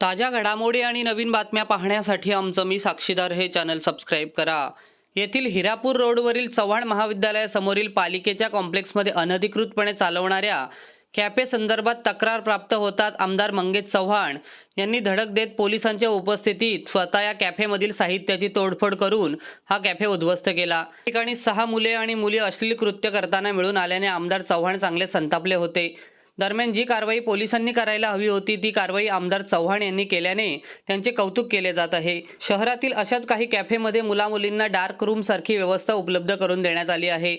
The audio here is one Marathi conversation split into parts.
ताज्या घडामोडी आणि नवीन बातम्या पाहण्यासाठी आमचं मी साक्षीदार हे चॅनल सबस्क्राईब करा. येथील हिरापूर रोडवरील चव्हाण महाविद्यालयासमोरील पालिकेच्या कॉम्प्लेक्समध्ये अनधिकृतपणे चालवणाऱ्या कॅफे संदर्भात तक्रार प्राप्त होताच आमदार मंगेश चव्हाण यांनी धडक देत पोलिसांच्या उपस्थितीत स्वतः या कॅफेमधील साहित्याची तोडफोड करून हा कॅफे उद्ध्वस्त केला. ठिकाणी सहा मुले आणि मुली अश्लील कृत्य करताना मिळून आल्याने आमदार चव्हाण चांगले संतापले होते. दरम्यान जी कारवाई पोलिसांनी करायला हवी होती ती कारवाई आमदार चव्हाण यांनी केल्याने त्यांचे कौतुक केले जात आहे. शहरातील अशाच काही कॅफेमध्ये मुलामुलींना डार्क रूम सारखी व्यवस्था उपलब्ध करून देण्यात आली आहे.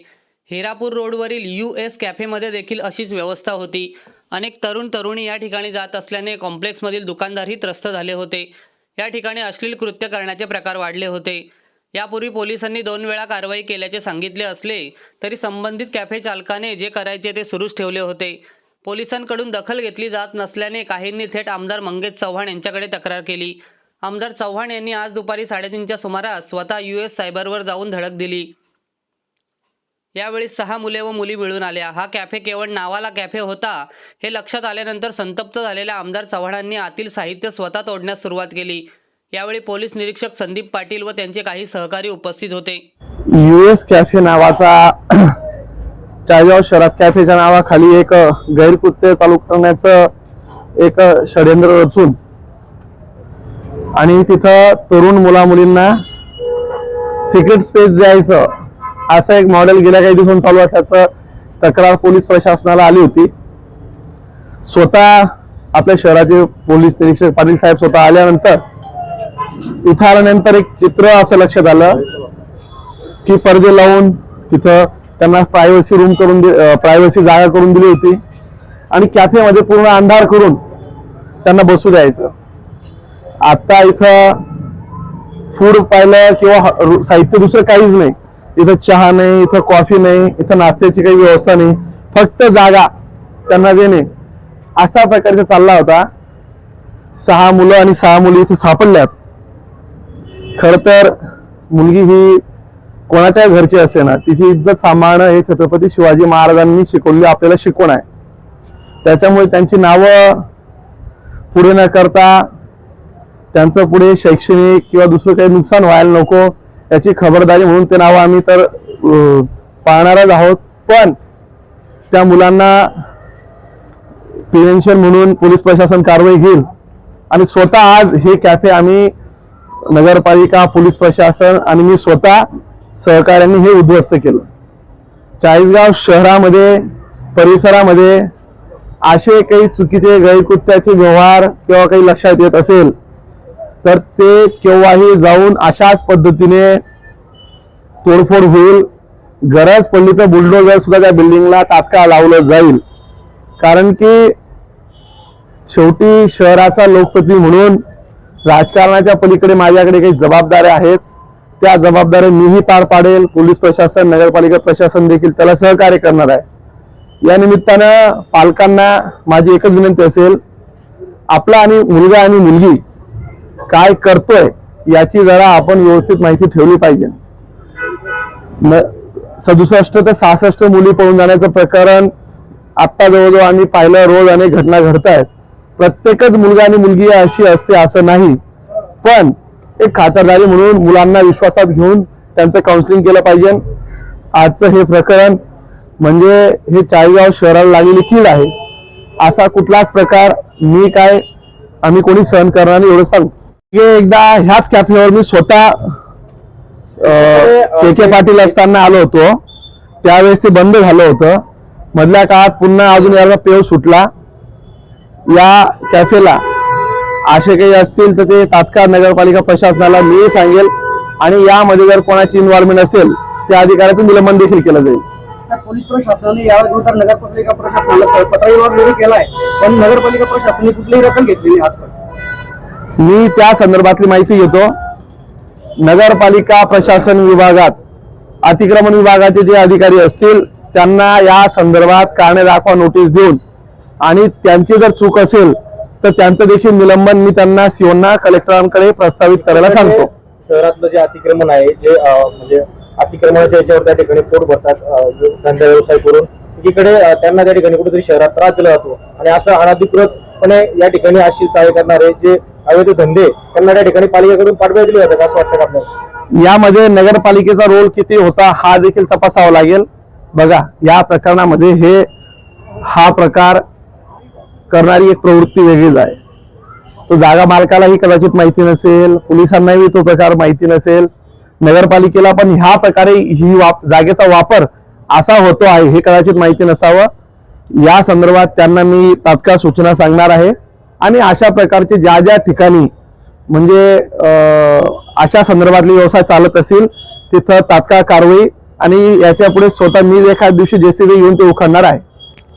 हिरापूर रोडवरील यू एस कॅफेमध्ये देखील अशीच व्यवस्था होती. अनेक तरुण तरुणी या ठिकाणी जात असल्याने कॉम्प्लेक्समधील दुकानदारही त्रस्त झाले होते. या ठिकाणी अश्लील कृत्य करण्याचे प्रकार वाढले होते. यापूर्वी पोलिसांनी दोन वेळा कारवाई केल्याचे सांगितले असले तरी संबंधित कॅफे चालकाने जे करायचे ते सुरूच ठेवले होते. पोलिसांकडून दखल घेतली जात नसल्याने काहींनी थेट आमदार मंगेश चव्हाण यांच्याकडे तक्रार केली. आमदार चव्हाण यांनी आज दुपारी साडेतीनच्या सुमारास स्वतः यू एस सायबरवर जाऊन धडक दिली. यावेळी सहा मुले व मुली मिळून आल्या. हा कॅफे केवळ नावाला कॅफे होता हे लक्षात आल्यानंतर संतप्त झालेल्या आमदार चव्हाणांनी आतील साहित्य स्वतः तोडण्यास सुरुवात केली. यावेळी पोलीस निरीक्षक संदीप पाटील व त्यांचे काही सहकारी उपस्थित होते. युएस कॅफे नावाचा चाळीसगाव शहरात कॅफेच्या नावाखाली एक गैरकृत्य चालू करण्याचं एक षडयंत्र रचून आणि तिथं तरुण मुला मुलींना सिक्रेट स्पेस द्यायचं असं एक मॉडेल गेल्या काही दिवसांनी चालू असल्याचं तक्रार पोलीस प्रशासनाला आली होती. स्वतः आपल्या शहराचे पोलीस निरीक्षक पाटील साहेब स्वतः आल्यानंतर इथं आल्यानंतर एक चित्र असं लक्षात आलं की पडदे लावून तिथं त्यांना प्रायव्हसी रूम करून प्रायव्हसी जागा करून दिली होती. आणि कॅफेमध्ये पूर्ण अंधार करून त्यांना बसू द्यायचं. आता इथं फूड पाहिलं किंवा साहित्य दुसरं काहीच नाही. इथं चहा नाही इथं कॉफी नाही इथं नाश्त्याची काही व्यवस्था नाही. फक्त जागा त्यांना देणे. अशा प्रकारचा चालला होता. सहा मुलं आणि सहा मुली इथे सापडल्यात. खर तर मुलगी ही कोणाच्या घरची असे ना तिची इज्जत सांभाळणं हे छत्रपती शिवाजी महाराजांनी शिकवली आपल्याला शिकवण आहे. त्याच्यामुळे त्यांची नावं पुढे न करता त्यांचं पुढे शैक्षणिक किंवा दुसरं काही नुकसान व्हायला नको याची खबरदारी म्हणून ते नावं आम्ही तर पाळणारच आहोत. पण त्या मुलांना प्रिव्हेन्शन म्हणून पोलीस प्रशासन कारवाई घेईल. आणि स्वतः आज हे कॅफे आम्ही नगरपालिका पोलीस प्रशासन आणि मी स्वतः सहकार्याने हे उद्ध्वस्त केलं. चाळीसगाव शहरामध्ये परिसरामध्ये असे काही चुकीचे गैरकृत्याचे व्यवहार किंवा काही लक्षात येत असेल तर ते केव्हाही जाऊन अशाच पद्धतीने तोडफोड होईल. गरज पडली तर बुलडोजर सुद्धा त्या बिल्डिंगला तात्काळ लावलं जाईल. कारण की शेवटी शहराचा लोकप्रतिनिधी म्हणून राजकारणाच्या पलीकडे माझ्याकडे काही जबाबदाऱ्या आहेत. त्या जबाबदाऱ्या मीही पार पाडेल. पोलीस प्रशासन नगरपालिका प्रशासन देखील त्याला सहकार्य करणार आहे. या निमित्तानं पालकांना माझी एकच विनंती असेल आपला आणि मुलगा आणि मुलगी काय करतोय याची जरा आपण व्यवस्थित माहिती ठेवली पाहिजे. सदुसष्ट ते सहासष्ट मुली पळून जाण्याचं प्रकरण आत्ता जवळजवळ आम्ही पाहिलं रोज अनेक घटना घडत आहेत प्रत्येकच मुलगा आणि मुलगी अशी असते असं नाही. पण एक खातरदारी म्हणून मुलांना विश्वासात घेऊन त्यांचं काउन्सिलिंग केलं पाहिजे. आजचं हे प्रकरण म्हणजे हे चाळीसगाव शहराला लागलेली कीड आहे. असा कुठलाच प्रकार मी काय आम्ही कोणी सहन करणार नाही एवढं सांगतो हे एकदा ह्याच कॅफेवर मी स्वतः के के पाटील असताना आलो होतो. त्यावेळेस ते बंद झालं होतं. मधल्या काळात पुन्हा अजून याला पेव सुटला. या कॅफेला असे काही असतील तर ते तात्काळ नगरपालिका प्रशासनाला मी सांगेल. आणि यामध्ये जर कोणाची इन्व्हॉल्वमेंट असेल त्या अधिकाऱ्याचं निलंबन देखील केलं जाईल. तर पोलीस प्रशासनाने याविरुद्ध नगरपालिका प्रशासनाला प- पत्राव्यवहार जरी केलाय पण नगरपालिका प्रशासनाने कुठलीही दखल घेतली नाही आजपर्यंत. मी त्या संदर्भातली माहिती घेतो. नगरपालिका प्रशासन विभागात अतिक्रमण विभागाचे जे अधिकारी असतील त्यांना या संदर्भात कारणे दाखवा नोटीस देऊन आणि त्यांची जर चूक असेल तर त्यांचं देखील निलंबन मी त्यांना सीओना कलेक्टरांकडे प्रस्तावित करायला सांगतो. शहरातलं जे अतिक्रमण आहे जे म्हणजे अतिक्रमणाच्या याच्यावर त्या ठिकाणी पोट भरतात धंदा व्यवसाय करून एकीकडे त्यांना त्या ठिकाणी कुठेतरी शहरात त्रास दिला जातो. आणि असं अनधिकृत पण या ठिकाणी अशी चाळे करणारे जे अवैध धंदे त्यांना त्या ठिकाणी पालिकेकडून पाठवले दिले जातात असं वाटतं का आपल्याला? यामध्ये नगरपालिकेचा रोल किती होता हा देखील तपासावा लागेल. बघा या प्रकरणामध्ये हे हा प्रकार करणारी एक प्रवृत्ती वेगळीच आहे. तो जागा मालकालाही कदाचित माहिती नसेल पोलिसांनाही तो प्रकार माहिती नसेल नगरपालिकेला पण ह्या प्रकारे ही वाप जागेचा वापर असा होतो आहे हे कदाचित माहिती नसावं. या संदर्भात त्यांना मी तात्काळ सूचना सांगणार आहे. आणि अशा प्रकारचे ज्या ज्या ठिकाणी म्हणजे अं, अशा संदर्भातले व्यवसाय चालत असेल तिथं तात्काळ कारवाई आणि याच्यापुढे स्वतः मी एखाद दिवशी जेसीबी येऊन ते उखडणार आहे.